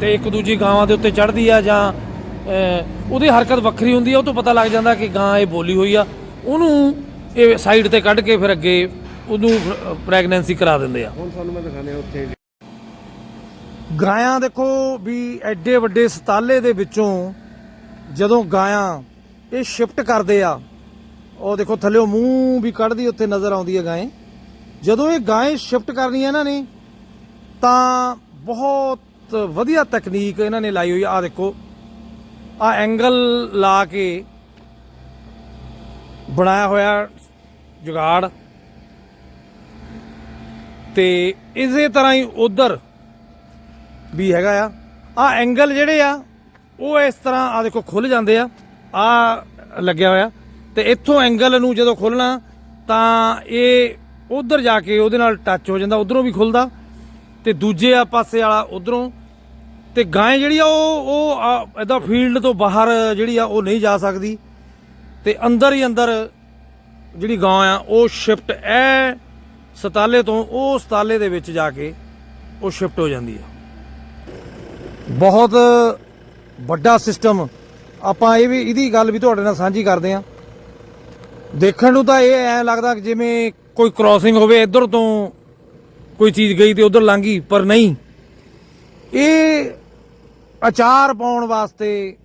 ਤੇ ਇੱਕ ਦੂਜੀ ਗਾਵਾਂ ਦੇ ਉੱਤੇ ਚੜਦੀ ਆ ਜਾਂ ਉਹਦੀ ਹਰਕਤ ਵੱਖਰੀ ਹੁੰਦੀ ਆ ਉਹ ਤੋਂ ਪਤਾ ਲੱਗ ਜਾਂਦਾ ਕਿ ਗਾਂ ਇਹ ਬੋਲੀ ਹੋਈ ਆ। ਉਹਨੂੰ ਇਹ ਸਾਈਡ ਤੇ ਕੱਢ ਕੇ ਫਿਰ ਅੱਗੇ ਉਹਨੂੰ ਪ੍ਰੈਗਨੈਂਸੀ ਕਰਾ ਦਿੰਦੇ ਆ। ਹੁਣ ਤੁਹਾਨੂੰ ਮੈਂ ਦਿਖਾਣੇ ਉੱਥੇ। ਗਾਇਆਂ ਦੇਖੋ ਵੀ ਐਡੇ ਵੱਡੇ ਸਤਾਲੇ ਦੇ ਵਿੱਚੋਂ ਜਦੋਂ ਗਾਇਆਂ ਇਹ ਸ਼ਿਫਟ ਕਰਦੇ ਆ ਉਹ ਦੇਖੋ ਥੱਲੇੋਂ ਮੂੰਹ ਵੀ ਕੱਢਦੀ ਉੱਥੇ ਨਜ਼ਰ ਆਉਂਦੀ ਹੈ ਗਾਏ। ਜਦੋਂ ਇਹ ਗਾਏ ਸ਼ਿਫਟ ਕਰਨੀ ਹੈ ਇਹਨਾਂ ਨੇ ਤਾਂ ਬਹੁਤ ਵਧੀਆ ਤਕਨੀਕ ਇਹਨਾਂ ਨੇ ਲਾਈ ਹੋਈ ਆ। ਆਹ ਦੇਖੋ ਆ ਐਂਗਲ ਲਾ ਕੇ ਬਣਾਇਆ ਹੋਇਆ ਜੁਗਾੜ। ਤੇ ਇਸੇ ਤਰ੍ਹਾਂ ਹੀ ਉਧਰ ਵੀ ਹੈਗਾ ਆ। ਆ ਐਂਗਲ ਜਿਹੜੇ ਆ, ਉਹ ਇਸ ਤਰ੍ਹਾਂ ਆ ਦੇਖੋ ਖੁੱਲ ਜਾਂਦੇ ਆ। ਆ ਲੱਗਿਆ ਹੋਇਆ। ਤੇ ਇੱਥੋਂ ਐਂਗਲ ਨੂੰ ਜਦੋਂ ਖੋਲਣਾ ਤਾਂ ਇਹ ਉਧਰ ਜਾ ਕੇ ਉਹਦੇ ਨਾਲ ਟੱਚ ਹੋ ਜਾਂਦਾ, ਉਧਰੋਂ ਵੀ ਖੁੱਲਦਾ ਤੇ ਦੂਜੇ ਆ ਪਾਸੇ ਵਾਲਾ ਉਧਰੋਂ। ਤੇ ਗਾਂ ਜਿਹੜੀ ਆ, ਉਹ ਉਹ ਇਦਾਂ ਫੀਲਡ ਤੋਂ ਬਾਹਰ ਜਿਹੜੀ ਆ, ਉਹ ਨਹੀਂ ਜਾ ਸਕਦੀ। ਤੇ ਅੰਦਰ ਹੀ ਅੰਦਰ ਜਿਹੜੀ ਗਾਂ ਆ, ਉਹ ਸ਼ਿਫਟ ਐ ਸਤਾਲੇ ਤੋਂ ਉਹ ਸਤਾਲੇ ਦੇ ਵਿੱਚ ਜਾ ਕੇ ਉਹ ਸ਼ਿਫਟ ਹੋ ਜਾਂਦੀ ਆ ਬਹੁਤ ਵੱਡਾ ਸਿਸਟਮ ਆਪਾਂ ਇਹ ਵੀ, ਇਹਦੀ ਗੱਲ ਵੀ ਤੁਹਾਡੇ ਨਾਲ ਸਾਂਝੀ ਕਰਦੇ ਆ ਦੇਖਣ ਨੂੰ ਤਾਂ ਇਹ ਐ ਲੱਗਦਾ ਕਿ ਜਿਵੇਂ ਕੋਈ ਕ੍ਰਾਸਿੰਗ ਹੋਵੇ, ਇੱਧਰ ਤੋਂ ਕੋਈ ਚੀਜ਼ ਗਈ ਤੇ ਉਧਰ ਲੰਘੀ ਪਰ ਨਹੀਂ। ਇਹ ਅਚਾਰ ਪਾਉਣ ਵਾਸਤੇ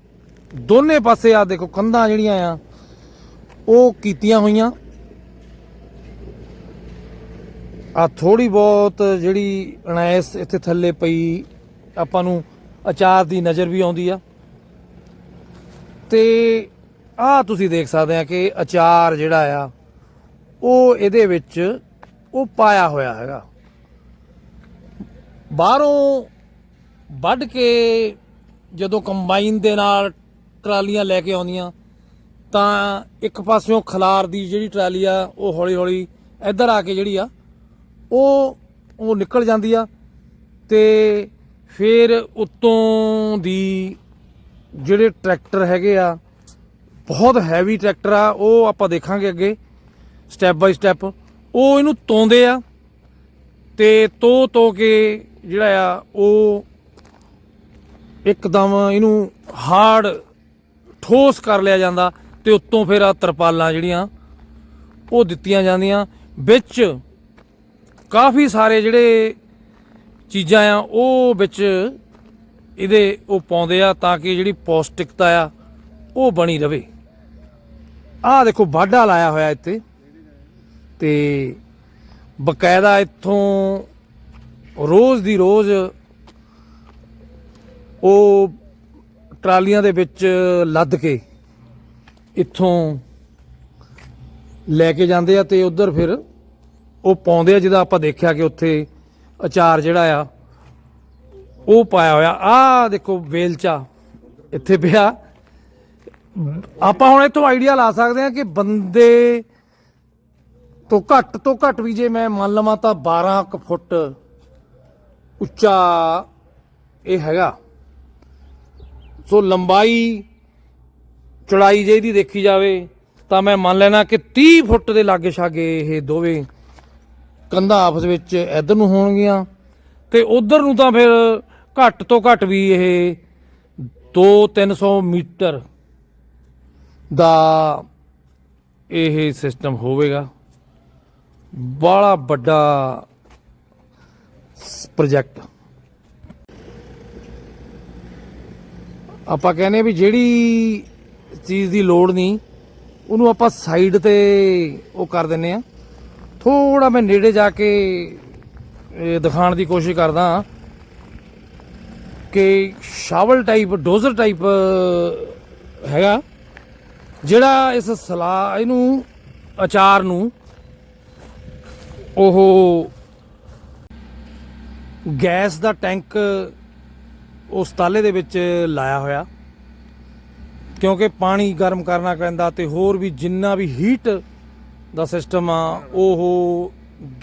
ਦੋਨੇ ਪਾਸੇ ਆ, ਦੇਖੋ ਕੰਧਾਂ ਜਿਹੜੀਆਂ ਆ, ਉਹ ਕੀਤੀਆਂ ਹੋਈਆਂ। ਆ ਥੋੜੀ ਬਹੁਤ ਜਿਹੜੀ ਅਣੈਸ ਇੱਥੇ ਥੱਲੇ ਪਈ, ਆਪਾਂ ਨੂੰ ਅਚਾਰ ਦੀ ਨਜ਼ਰ ਵੀ ਆਉਂਦੀ ਆ। ਤੇ ਆ ਤੁਸੀਂ ਦੇਖ ਸਕਦੇ ਆ ਕਿ ਅਚਾਰ ਜਿਹੜਾ ਆ, ਉਹ ਇਹਦੇ ਵਿੱਚ ਉਹ ਪਾਇਆ ਹੋਇਆ ਹੈਗਾ। ਬਾਹਰੋਂ ਵੱਢ ਕੇ ਜਦੋਂ ਕੰਬਾਈਨ ਦੇ ਨਾਲ ਟਰਾਲੀਆਂ ਲੈ ਕੇ ਆਉਂਦੀਆਂ, ਤਾਂ ਇੱਕ ਪਾਸਿਓਂ ਖਲਾਰ ਦੀ ਜਿਹੜੀ ਟਰਾਲੀ ਆ, ਉਹ ਹੌਲੀ ਹੌਲੀ ਇੱਧਰ ਆ ਕੇ ਜਿਹੜੀ ਆ ਉਹ ਉਹ ਨਿਕਲ ਜਾਂਦੀ ਆ ਤੇ ਫਿਰ ਉਤੋਂ ਦੀ ਜਿਹੜੇ ਟਰੈਕਟਰ ਹੈਗੇ ਆ, ਬਹੁਤ ਹੈਵੀ ਟਰੈਕਟਰ ਆ, ਉਹ ਆਪਾਂ ਦੇਖਾਂਗੇ ਅੱਗੇ ਸਟੈਪ ਬਾਈ ਸਟੈਪ ਉਹ ਇਹਨੂੰ ਤੋਂਦੇ ਆ ਤੇ ਤੋ ਤੋ ਕੇ ਜਿਹੜਾ ਆ, ਉਹ ਇੱਕਦਮ ਇਹਨੂੰ ਹਾਰਡ ਠੋਸ ਕਰ ਲਿਆ ਜਾਂਦਾ ਤੇ ਉੱਤੋਂ ਫਿਰ ਆ ਤਰਪਾਲਾਂ ਜਿਹੜੀਆਂ, ਉਹ ਦਿੱਤੀਆਂ ਜਾਂਦੀਆਂ, ਵਿੱਚ ਕਾਫੀ ਸਾਰੇ ਜਿਹੜੇ ਚੀਜ਼ਾਂ ਆ, ਉਹ ਵਿੱਚ ਇਹਦੇ ਉਹ ਪਾਉਂਦੇ ਆ ਤਾਂ ਕਿ ਜਿਹੜੀ ਪੌਸ਼ਟਿਕਤਾ ਆ, ਉਹ ਬਣੀ ਰਵੇ। ਆਹ ਦੇਖੋ, ਵਾਢਾ ਲਾਇਆ ਹੋਇਆ ਇੱਥੇ। ਤੇ ਬਕਾਇਦਾ ਇੱਥੋਂ ਰੋਜ਼ ਦੀ ਰੋਜ਼ ਉਹ ਟਰਾਲੀਆਂ ਦੇ ਵਿੱਚ ਲੱਦ ਕੇ ਇੱਥੋਂ ਲੈ ਕੇ ਜਾਂਦੇ ਆ ਤੇ ਉਧਰ ਫਿਰ ਉਹ ਪਾਉਂਦੇ ਆ, ਜਿਹਦਾ ਆਪਾਂ ਦੇਖਿਆ ਕਿ ਉੱਥੇ ਅਚਾਰ ਜਿਹੜਾ ਆ, ਉਹ ਪਾਇਆ ਹੋਇਆ। ਆ ਦੇਖੋ, ਵੇਲਚਾ ਇੱਥੇ ਪਿਆ। ਆਪਾਂ ਹੁਣ ਇੱਥੋਂ ਆਈਡੀਆ ਲਾ ਸਕਦੇ ਆ ਕਿ ਬੰਦੇ ਤੋਂ ਘੱਟ ਤੋਂ ਘੱਟ ਵੀ ਜੇ ਮੈਂ ਮੰਨ ਲਵਾਂ ਤਾਂ 12 ਕੁ ਫੁੱਟ ਉੱਚਾ ਇਹ ਹੈਗਾ। ਸੋ ਲੰਬਾਈ, ਚੌੜਾਈ ਜੇ ਇਹਦੀ ਦੇਖੀ ਜਾਵੇ ਤਾਂ ਮੈਂ ਮੰਨ ਲੈਣਾ ਕਿ 30 ਫੁੱਟ ਦੇ ਲਾਗੇ ਛਾਗੇ ਇਹ ਦੋਵੇਂ ਕੰਧਾਂ ਆਪਸ ਵਿੱਚ ਇੱਧਰ ਨੂੰ ਹੋਣਗੀਆਂ ਤੇ ਉਧਰ ਨੂੰ ਤਾਂ ਫਿਰ ਘੱਟ ਤੋਂ ਘੱਟ ਵੀ ਇਹ 2-300 ਮੀਟਰ ਦਾ ਇਹ ਸਿਸਟਮ ਹੋਵੇਗਾ। ਬੜਾ ਵੱਡਾ ਪ੍ਰੋਜੈਕਟ। ਆਪਾਂ ਕਹਿੰਦੇ ਆ ਵੀ ਜਿਹੜੀ ਚੀਜ਼ ਦੀ ਲੋੜ ਨਹੀਂ, ਉਹਨੂੰ ਆਪਾਂ ਸਾਈਡ ਤੇ ਉਹ ਕਰ ਦਿੰਨੇ ਆ ਥੋੜਾ ਮੈਂ ਨੇੜੇ ਜਾ ਕੇ ਦਿਖਾਉਣ ਦੀ ਕੋਸ਼ਿਸ਼ ਕਰਦਾ ਹਾਂ ਕਿ ਸ਼ਾਵਲ ਟਾਈਪ ਡੋਜ਼ਰ ਟਾਈਪ ਹੈਗਾ, ਜਿਹੜਾ ਇਸ ਸਲਾ ਇਹਨੂੰ, ਅਚਾਰ ਨੂੰ ਉਹ ਗੈਸ ਦਾ ਟੈਂਕ ਉਸ ਤਾਲੇ ਦੇ ਵਿੱਚ ਲਾਇਆ ਹੋਇਆ, ਕਿਉਂਕਿ ਪਾਣੀ ਗਰਮ ਕਰਨਾ ਪੈਂਦਾ ਤੇ ਹੋਰ ਵੀ ਜਿੰਨਾ ਵੀ ਹੀਟ ਦਾ ਸਿਸਟਮ ਆ, ਉਹ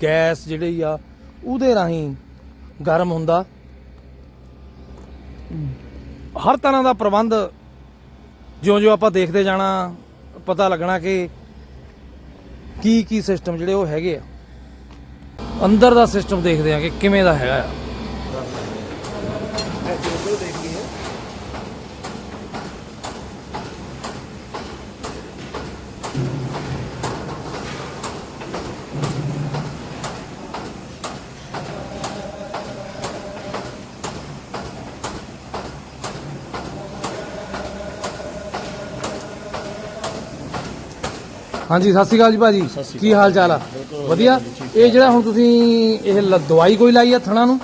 ਗੈਸ ਜਿਹੜੀ ਆ, ਉਹਦੇ ਰਾਹੀਂ ਗਰਮ ਹੁੰਦਾ। ਹਰ ਤਰ੍ਹਾਂ ਦਾ ਪ੍ਰਬੰਧ ਜਿਉਂ-ਜਿਉਂ ਆਪਾਂ ਦੇਖਦੇ ਜਾਣਾ, ਪਤਾ ਲੱਗਣਾ ਕਿ ਕੀ ਕੀ ਸਿਸਟਮ ਜਿਹੜੇ ਉਹ ਹੈਗੇ ਆ। ਅੰਦਰ ਦਾ ਸਿਸਟਮ ਦੇਖਦੇ ਆ ਕਿ ਕਿਵੇਂ ਦਾ ਹੈਗਾ ਆ। ਹਾਂਜੀ ਸਤਿ ਸ਼੍ਰੀ ਅਕਾਲ ਜੀ ਭਾਜੀ। ਕੀ ਹਾਲ ਚਾਲ ਆ? ਵਧੀਆ? ਇਹ ਜਿਹੜਾ ਹੁਣ ਤੁਸੀਂ ਇਹ ਲ- ਦਵਾਈ ਕੋਈ ਲਾਈ ਆ ਥਣਾ ਨੂੰ?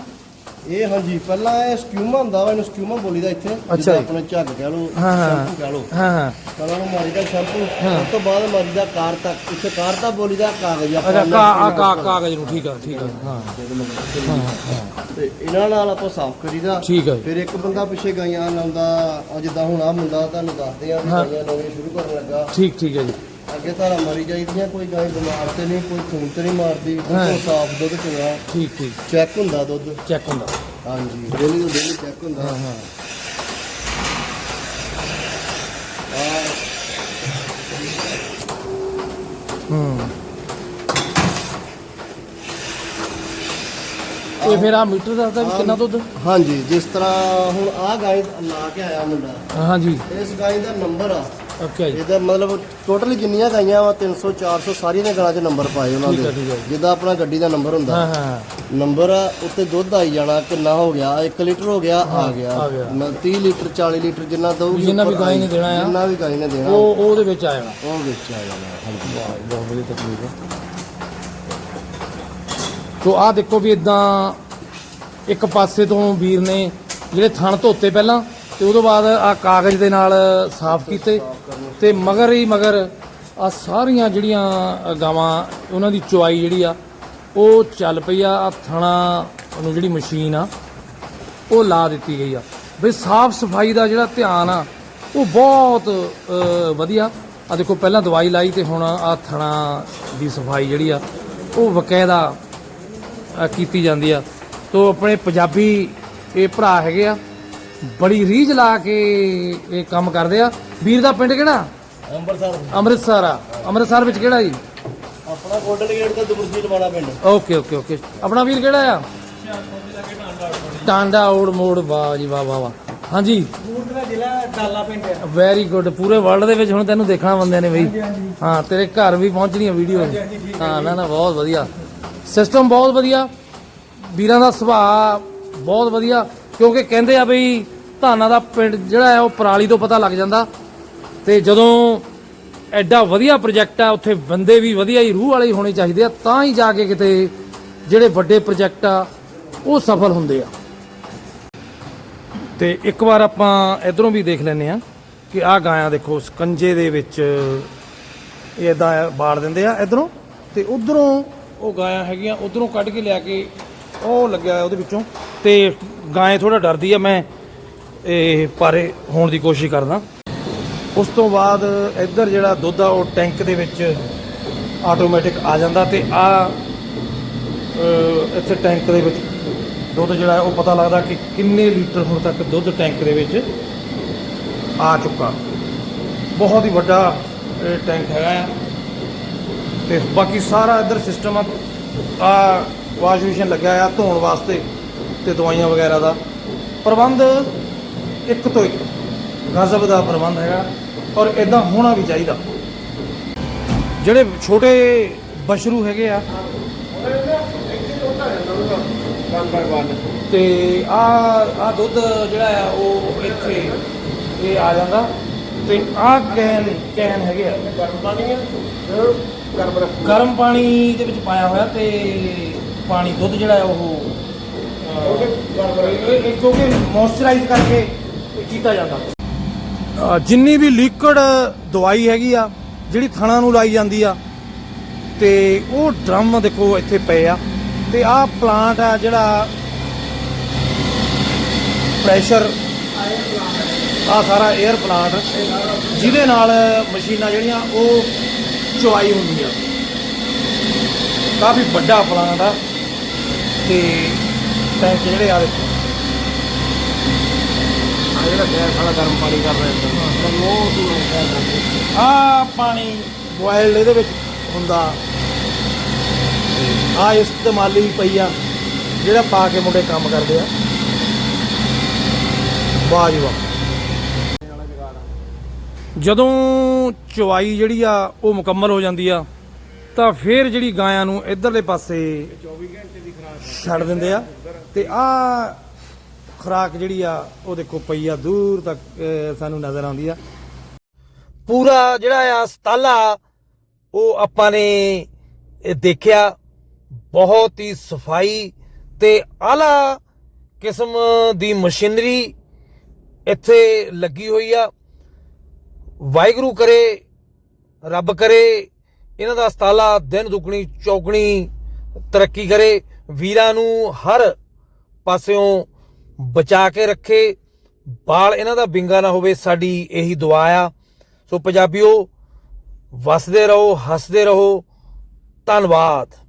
ਇਹ ਹਾਂਜੀ ਪਹਿਲਾਂ ਇਹ ਸਕਿਊਮਾ ਹੁੰਦਾ ਵਾ ਇਹਨੂੰ ਸਕਿਊਮਾ ਬੋਲੀਦਾ ਇੱਥੇ ਜਿੱਦਾਂ ਜੀ। ਆਪਣਾ ਝੱਗ ਕਹਿ ਲਓ ਹਾਂ, ਹਾਂ। ਸ਼ੈਂਪੂ ਕਹਿ ਲਓ। ਹਾਂ ਹਾਂ। ਪਹਿਲਾਂ ਨੂੰ ਮਾਰੀਦਾ ਸ਼ੈਂਪੂ ਹਾਂ। ਉਸ ਤੋਂ ਬਾਅਦ ਮਾਰੀਦਾ ਕਾਰ ਤੱਕ ਇੱਥੇ ਕਾਰ ਤਾਂ ਬੋਲੀਦਾ ਕਾਗਜ਼ ਆਪਾਂ ਅੱਛਾ ਕਾ ਆ ਕਾ ਕਾਗਜ਼ ਨੂੰ ਠੀਕ ਆ ਠੀਕ ਆ ਹਾਂ। ਤੇ ਇਹਨਾਂ ਨਾਲ ਆਪਾਂ ਸਾਫ਼ ਕਰੀਦਾ। ਠੀਕ ਆ ਜੀ। ਫਿਰ ਇੱਕ ਬੰਦਾ ਪਿੱਛੇ ਗਾਈਆਂ ਲਾਉਂਦਾ ਆ ਜਿੱਦਾਂ ਹੁਣ ਆ ਮੁੰਡਾ ਤੁਹਾਨੂੰ ਦੱਸਦੇ ਆ ਵੀ ਹਾਂ। ਗਾਈਆਂ ਲਾਉਣੀਆਂ ਸ਼ੁਰੂ ਕਰਨ ਲੱਗਾ। ਠੀਕ ਠੀਕ ਹੈ ਜੀ। ਅੱਗੇ ਧਾਰਾ ਮਾਰੀ ਜਾਈਦੀਆਂ ਕੋਈ ਗਾਂ ਬਿਮਾਰ ਤੇ ਨਹੀਂ ਕੋਈ ਖੂਨ ਤੇ ਨਹੀਂ ਮਾਰਦੀ ਹਾਂ। ਕੋਈ ਸਾਫ਼ ਦੁੱਧ ਚੋਣਾ ਠੀਕ ਠੀਕ। ਚੈੱਕ ਹੁੰਦਾ ਦੁੱਧ? ਚੈੱਕ ਹੁੰਦਾ। ਹਾਂਜੀ ਡੇਲੀ ਤੋਂ ਡੇਲੀ ਚੈੱਕ ਹੁੰਦਾ। ਹਾਂ ਹਾਂ। ਇਹ ਫਿਰ ਆ ਮੀਟਰ ਦੱਸਦਾ ਵੀ ਕਿੰਨਾ ਦੁੱਧ? ਹਾਂਜੀ ਜਿਸ ਤਰ੍ਹਾਂ ਹੁਣ ਆ ਗਾਈ ਲਾ ਕੇ ਆਇਆ ਮੁੰਡਾ। ਹਾਂਜੀ। ਇਸ ਗਾਈ ਦਾ ਨੰਬਰ ਆ। ਓਕੇ ਜੀ। ਇਹਦਾ ਮਤਲਬ ਟੋਟਲ ਜਿੰਨੀਆਂ ਗਾਈਆਂ ਵਾ 300 400 ਸਾਰੀਆਂ ਦੇ ਗਲਾਂ 'ਚ ਨੰਬਰ ਪਾਏ ਉਹਨਾਂ ਠੀਕ ਆ, ਦੇ। ਠੀਕ ਆ। ਜਿੱਦਾਂ ਆਪਣਾ ਗੱਡੀ ਦਾ ਨੰਬਰ ਹੁੰਦਾ। ਹਾਂ ਹਾਂ। ਨੰਬਰ ਆ ਉੱਤੇ ਦੁੱਧ ਆਈ ਜਾਣਾ ਕਿੰਨਾ ਹੋ ਗਿਆ 1 ਲੀਟਰ ਹੋ ਗਿਆ ਆ ਗਿਆ। ਆ ਗਿਆ। ਮ- 30 ਲੀਟਰ 40 ਲੀਟਰ ਜਿੰਨਾ ਦਊਗੀ ਜਿੰਨਾ ਵੀ ਉੱਪਰ ਗਾਈ ਆਈ- ਨੇ ਦੇਣਾ ਆ। ਜਿੰਨਾ ਵੀ ਗਾਈ ਨੇ ਦੇਣਾ। ਉਹ ਉਹ ਉਹਦੇ ਵਿੱਚ ਆਏਗਾ ਉਹ ਵਿੱਚ ਆ ਜਾਣਾ ਹਾਂਜੀ। ਬਹੁਤ ਵਧੀਆ ਤਕਲੀਫ ਹੈ ਤੋ ਆ ਦੇਖੋ ਵੀ ਇਦਾਂ ਇੱਕ ਪਾਸੇ ਤੋਂ ਵੀਰ ਨੇ ਜਿਹੜੇ ਥਣ ਧੋਤੇ ਪਹਿਲਾਂ ਤੇ ਉਦੋਂ ਬਾਅਦ ਆ ਕਾਗਜ਼ ਦੇ ਨਾਲ ਸਾਫ਼ ਕੀਤੇ। ਤੇ ਮਗਰ ਹੀ ਮਗਰ ਆ ਸਾਰੀਆਂ ਜਿਹੜੀਆਂ ਗਾਵਾਂ, ਉਹਨਾਂ ਦੀ ਚੁਆਈ ਜਿਹੜੀ ਆ, ਉਹ ਚੱਲ ਪਈ ਆ ਆ ਥਣਾ ਨੂੰ ਜਿਹੜੀ ਮਸ਼ੀਨ ਆ, ਉਹ ਲਾ ਦਿੱਤੀ ਗਈ ਆ। ਵੀ ਸਾਫ਼ ਸਫ਼ਾਈ ਦਾ ਜਿਹੜਾ ਧਿਆਨ ਆ, ਉਹ ਬਹੁਤ ਵਧੀਆ। ਆ ਦੇਖੋ, ਪਹਿਲਾਂ ਦਵਾਈ ਲਾਈ ਤੇ ਹੁਣ ਆ ਥਣਾ ਦੀ ਸਫ਼ਾਈ ਜਿਹੜੀ ਆ, ਉਹ ਬਕਾਇਦਾ ਕੀਤੀ ਜਾਂਦੀ ਆ। ਤੋ ਆਪਣੇ ਪੰਜਾਬੀ ਇਹ ਭਰਾ ਹੈਗੇ ਆ ਬੜੀ ਰੀਝ ਲਾ ਕੇ ਇਹ ਕੰਮ ਕਰਦੇ ਆ। ਵੀਰ ਦਾ ਪਿੰਡ ਕਿਹੜਾ? ਅੰਮ੍ਰਿਤਸਰ। ਅੰਮ੍ਰਿਤਸਰ ਆ। ਅੰਮ੍ਰਿਤਸਰ ਵਿੱਚ ਕਿਹੜਾ ਜੀ? ਆਪਣਾ ਗੋਲਡਨ ਗੇਟ ਦਾ ਦੁਬਰਜੀ ਲਵਾਣਾ ਪਿੰਡ। Okay okay okay. ਆਪਣਾ ਵੀਰ ਕਿਹੜਾ ਆ? ਟਾਂਡਾ ਓੜ ਮੋੜ ਵਾਹ ਜੀ ਵਾਹ ਵਾਹ ਵਾਹ। ਹਾਂਜੀ। ਦਾ ਜ਼ਿਲ੍ਹਾ ਡਾਲਾ ਪਿੰਡ ਹੈ ਵੈਰੀ ਗੁੱਡ ਪੂਰੇ ਵਰਲਡ ਦੇ ਵਿੱਚ ਹੁਣ ਤੈਨੂੰ ਦੇਖਣਾ ਬੰਦੇ ਨੇ ਬਈ। ਹਾਂ ਤੇਰੇ ਘਰ ਵੀ ਪਹੁੰਚਣੀ ਆ ਵੀਡੀਓ ਹਾਂ ਨਾ ਨਾ ਬਹੁਤ ਵਧੀਆ। ਸਿਸਟਮ ਬਹੁਤ ਵਧੀਆ। ਵੀਰਾਂ ਦਾ ਸੁਭਾਅ ਬਹੁਤ ਵਧੀਆ। ਕਿਉਂਕਿ ਕਹਿੰਦੇ ਆ ਬਈ ਧਾਨਾਂ ਦਾ ਪਿੰਡ ਜਿਹੜਾ ਹੈ ਉਹ ਪਰਾਲੀ ਤੋਂ ਪਤਾ ਲੱਗ ਜਾਂਦਾ। ਤੇ ਜਦੋਂ ਐਡਾ ਵਧੀਆ ਪ੍ਰੋਜੈਕਟ ਆ, ਉੱਥੇ ਬੰਦੇ ਵੀ ਵਧੀਆ ਹੀ ਰੂਹ ਵਾਲੇ ਹੀ ਹੋਣੇ ਚਾਹੀਦੇ ਆ, ਤਾਂ ਹੀ ਜਾ ਕੇ ਕਿਤੇ ਜਿਹੜੇ ਵੱਡੇ ਪ੍ਰੋਜੈਕਟ ਆ, ਉਹ ਸਫਲ ਹੁੰਦੇ ਆ। ਤੇ ਇੱਕ ਵਾਰ ਆਪਾਂ ਇਧਰੋਂ ਵੀ ਦੇਖ ਲੈਨੇ ਆ ਕਿ ਆਹ ਗਾਇਆ ਦੇਖੋ, ਸਕੰਜੇ ਦੇ ਵਿੱਚ ਇਹ ਇਦਾਂ ਬਾੜ ਦਿੰਦੇ ਆ ਇਧਰੋਂ ਤੇ ਉਧਰੋਂ ਉਹ ਗਾਇਆਂ ਹੈਗੀਆਂ, ਉਧਰੋਂ ਕੱਢ ਕੇ ਲਿਆ ਕੇ ਉਹ ਲੱਗਿਆ ਉਹਦੇ ਵਿੱਚੋਂ ਤੇ ਗਾਂ ਥੋੜਾ ਡਰਦੀ ਆ, ਮੈਂ ਇਹ ਪਾਰੇ ਹੋਣ ਦੀ ਕੋਸ਼ਿਸ਼ ਕਰਦਾ। ਉਸ ਤੋਂ ਬਾਅਦ ਇੱਧਰ ਜਿਹੜਾ ਦੁੱਧ ਆ, ਉਹ ਟੈਂਕ ਦੇ ਵਿੱਚ ਆਟੋਮੈਟਿਕ ਆ ਜਾਂਦਾ ਤੇ ਆ ਇੱਥੇ ਟੈਂਕ ਦੇ ਵਿੱਚ ਦੁੱਧ ਜਿਹੜਾ ਉਹ ਪਤਾ ਲੱਗਦਾ ਕਿ ਕਿੰਨੇ ਲੀਟਰ ਹੁਣ ਤੱਕ ਦੁੱਧ ਟੈਂਕ ਦੇ ਵਿੱਚ ਆ ਚੁੱਕਾ। ਬਹੁਤ ਹੀ ਵੱਡਾ ਟੈਂਕ ਹੈਗਾ ਆ। ਤੇ ਬਾਕੀ ਸਾਰਾ ਇੱਧਰ ਸਿਸਟਮ ਆ ਆ ਵਾਸ਼ ਮਸ਼ੀਨ ਲੱਗਿਆ ਆ ਧੋਣ ਵਾਸਤੇ। ਤੇ ਦਵਾਈਆਂ ਵਗੈਰਾ ਦਾ ਪ੍ਰਬੰਧ ਇੱਕ ਤੋਂ ਇੱਕ। ਗਜ਼ਬ ਦਾ ਪ੍ਰਬੰਧ ਹੈਗਾ ਔਰ ਇਦਾਂ ਹੋਣਾ ਵੀ ਚਾਹੀਦਾ। ਜਿਹੜੇ ਛੋਟੇ ਬਸ਼ਰੂ ਹੈਗੇ ਆ ਵਨ ਬਾਏ ਵਨ ਤੇ ਆ ਆ ਦੁੱਧ ਜਿਹੜਾ ਆ, ਉਹ ਇੱਥੇ ਇਹ ਆ ਜਾਂਦਾ ਤੇ ਆ ਕੈਨ ਕੈਨ ਹੈਗੇ ਆ। ਗਰਮ ਪਾਣੀ ਆ ਗਰਮ ਗਰਮ ਪਾਣੀ ਦੇ ਵਿੱਚ ਪਾਇਆ ਹੋਇਆ ਤੇ ਪਾਣੀ, ਦੁੱਧ ਜਿਹੜਾ ਉਹ ਕਿਉਂਕਿ ਮੋਇਸਚਰਾਈਜ਼ ਕਰਕੇ ਕੀਤਾ ਜਾਂਦਾ। ਜਿੰਨੀ ਵੀ ਲਿਕਵਿਡ ਦਵਾਈ ਹੈਗੀ ਆ, ਜਿਹੜੀ ਥਣਾ ਨੂੰ ਲਾਈ ਜਾਂਦੀ ਆ, ਤੇ ਉਹ ਡਰਮ ਦੇਖੋ ਇੱਥੇ ਪਏ ਆ, ਤੇ ਆਹ ਪਲਾਂਟ ਆ ਜਿਹੜਾ ਪ੍ਰੈਸ਼ਰ ਆ ਸਾਰਾ 에ਅਰ ਪਲਾਂਟ ਜਿਹਦੇ ਨਾਲ ਮਸ਼ੀਨਾਂ ਜਿਹੜੀਆਂ, ਉਹ ਚੁਆਈ ਹੁੰਦੀਆਂ। ਕਾਫੀ ਵੱਡਾ ਪਲਾਂਟ ਆ, ਤੇ ਟੈਂਕ ਜਿਹੜੇ ਆ ਦੇਖੋ ਆ ਜਿਹੜਾ ਗੈਸ ਵਾਲਾ ਗਰਮ ਪਾਣੀ ਕਰ ਰਿਹਾ ਹੈ। ਉਹ ਆ ਪਾਣੀ ਬੋਇਲਡ ਇਹਦੇ ਵਿੱਚ ਹੁੰਦਾ। ਆ ਇਸਤੇਮਾਲੀ ਪਈ ਆ ਜਿਹੜਾ ਪਾ ਕੇ ਮੁੰਡੇ ਕੰਮ ਕਰਦੇ ਆ। ਵਾਹ ਜੀ ਵਾਹ। ਜਦੋਂ ਚਵਾਈ ਜਿਹੜੀ ਆ ਉਹ ਮੁਕੰਮਲ ਹੋ ਜਾਂਦੀ ਆ ਤਾਂ ਫਿਰ ਜਿਹੜੀ ਗਾਇਆਂ ਨੂੰ ਇਧਰਲੇ ਪਾਸੇ 24 ਘੰਟੇ ਦੀ ਛੱਡ ਦਿੰਦੇ ਆ। ਤੇ ਆ ਖੁਰਾਕ ਜਿਹੜੀ ਆ, ਉਹ ਦੇਖੋ ਪਈ ਆ, ਦੂਰ ਤੱਕ ਸਾਨੂੰ ਨਜ਼ਰ ਆਉਂਦੀ ਆ। ਪੂਰਾ ਜਿਹੜਾ ਆ ਸਤਾਲਾ ਉਹ ਆਪਾਂ ਨੇ ਦੇਖਿਆ। ਬਹੁਤ ਹੀ ਸਫ਼ਾਈ ਤੇ ਆਲਾ ਕਿਸਮ ਦੀ ਮਸ਼ੀਨਰੀ ਇੱਥੇ ਲੱਗੀ ਹੋਈ ਆ। ਵਾਹਿਗੁਰੂ ਕਰੇ, ਰੱਬ ਕਰੇ, ਇਹਨਾਂ ਦਾ ਸਤਾਲਾ ਦਿਨ ਦੁਗਣੀ, ਚੌਗਣੀ ਤਰੱਕੀ ਕਰੇ। ਵੀਰਾਂ ਨੂੰ ਹਰ ਪਾਸਿਓਂ ਬਚਾ ਕੇ ਰੱਖੇ। ਬਾਲ ਇਹਨਾਂ ਦਾ ਬਿੰਗਾ ਨਾ ਹੋਵੇ, ਸਾਡੀ ਇਹੀ ਦੁਆ ਆ। ਸੋ ਪੰਜਾਬੀਓ, ਵਸਦੇ ਰਹੋ, ਹੱਸਦੇ ਰਹੋ। ਧੰਨਵਾਦ।